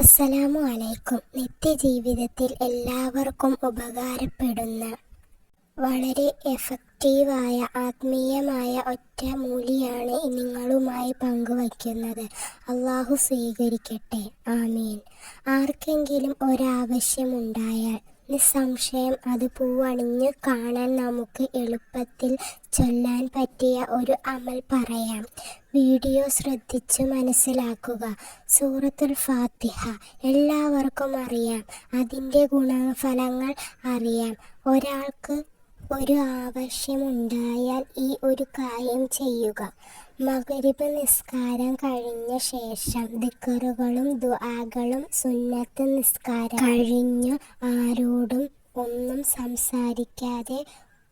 അസ്സലാമു അലൈക്കും. നിത്യജീവിതത്തിൽ എല്ലാവർക്കും ഉപകാരപ്പെടുന്ന വളരെ എഫക്റ്റീവായ ആത്മീയമായ ഒറ്റ മൂലിയാണ് നിങ്ങളുമായി പങ്കുവയ്ക്കുന്നത്. അള്ളാഹു സ്വീകരിക്കട്ടെ. ആമീൻ. ആർക്കെങ്കിലും ഒരാവശ്യമുണ്ടായാൽ നിസ്സംശയം അത് പൂവണിഞ്ഞ് കാണാൻ നമുക്ക് എളുപ്പത്തിൽ ചൊല്ലാൻ പറ്റിയ ഒരു അമൽ പറയാം. വീഡിയോ ശ്രദ്ധിച്ച് മനസ്സിലാക്കുക. സൂറത്തുൽ ഫാത്തിഹ. എല്ലാവർക്കും അറിയാം. അതിന്റെ ഗുണഫലങ്ങൾ അറിയാം. ഒരാൾക്ക് ഒരു ആവശ്യമുണ്ടായാൽ ഈ ഒരു കാര്യം ചെയ്യുക. മകരിബ് നിസ്കാരം കഴിഞ്ഞ ശേഷം ദിക്കറുകളും ദുആകളും സുന്നത്ത് നിസ്കാരം കഴിഞ്ഞ് ആരോടും ഒന്നും സംസാരിക്കാതെ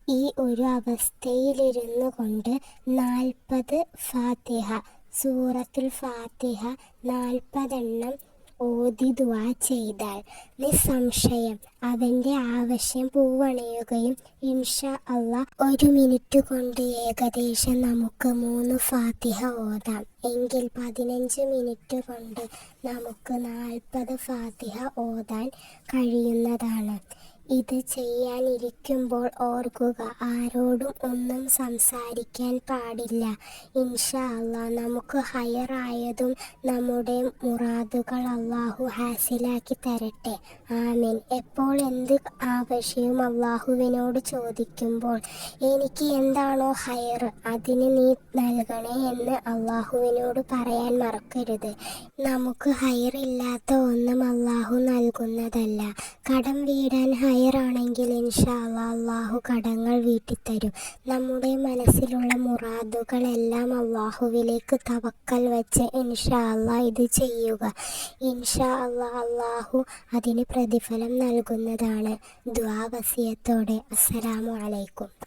ഈ ഒരു അവസ്ഥയിലിരുന്നു കൊണ്ട് നാൽപ്പത് ഫാത്തിഹ സൂറത്തുൽ ഫാത്തിഹ നാൽപ്പതെണ്ണം ഓതി ചെയ്താൽ നിസ്സംശയം അവന്റെ ആവശ്യം പൂവണിയുകയും ഇൻഷ അല്ല ഒരു മിനിറ്റ് കൊണ്ട് ഏകദേശം നമുക്ക് മൂന്ന് ഫാത്തിഹ ഓതാം. എങ്കിൽ പതിനഞ്ച് മിനിറ്റ് കൊണ്ട് നമുക്ക് നാൽപ്പത് ഫാത്തിഹ ഓതാൻ കഴിയുന്നതാണ്. ഇത് ചെയ്യാനിരിക്കുമ്പോൾ ഓർക്കുക ആരോടും ഒന്നും സംസാരിക്കാൻ പാടില്ല. ഇൻഷാ അള്ളാ നമുക്ക് ഹയറായതും നമ്മുടെ മുറാദുകൾ അള്ളാഹു ഹാസിലാക്കി തരട്ടെ. ആമീൻ. എപ്പോൾ എന്ത് ആവശ്യവും അള്ളാഹുവിനോട് ചോദിക്കുമ്പോൾ എനിക്ക് എന്താണോ ഹയർ അതിന് നീ നൽകണേ എന്ന് അള്ളാഹുവിനോട് പറയാൻ മറക്കരുത്. നമുക്ക് ഹയറില്ലാത്ത ഒന്നും അള്ളാഹു നൽകുന്നതല്ല. കടം വീടാൻ ഹയറാണെങ്കിൽ ഇൻഷാല്ല അള്ളാഹു കടങ്ങൾ വീട്ടിത്തരും. നമ്മുടെ മനസ്സിലുള്ള മുറാദുകളെല്ലാം അള്ളാഹുവിലേക്ക് തവക്കൽ വെച്ച് ഇൻഷാല്ല ഇത് ചെയ്യുക. ഇൻഷാ അള്ളാ അള്ളാഹു അതിന് പ്രതിഫലം നൽകുന്നതാണ്. ദ്വാവസിയത്തോടെ അസ്സലാമു അലൈക്കും.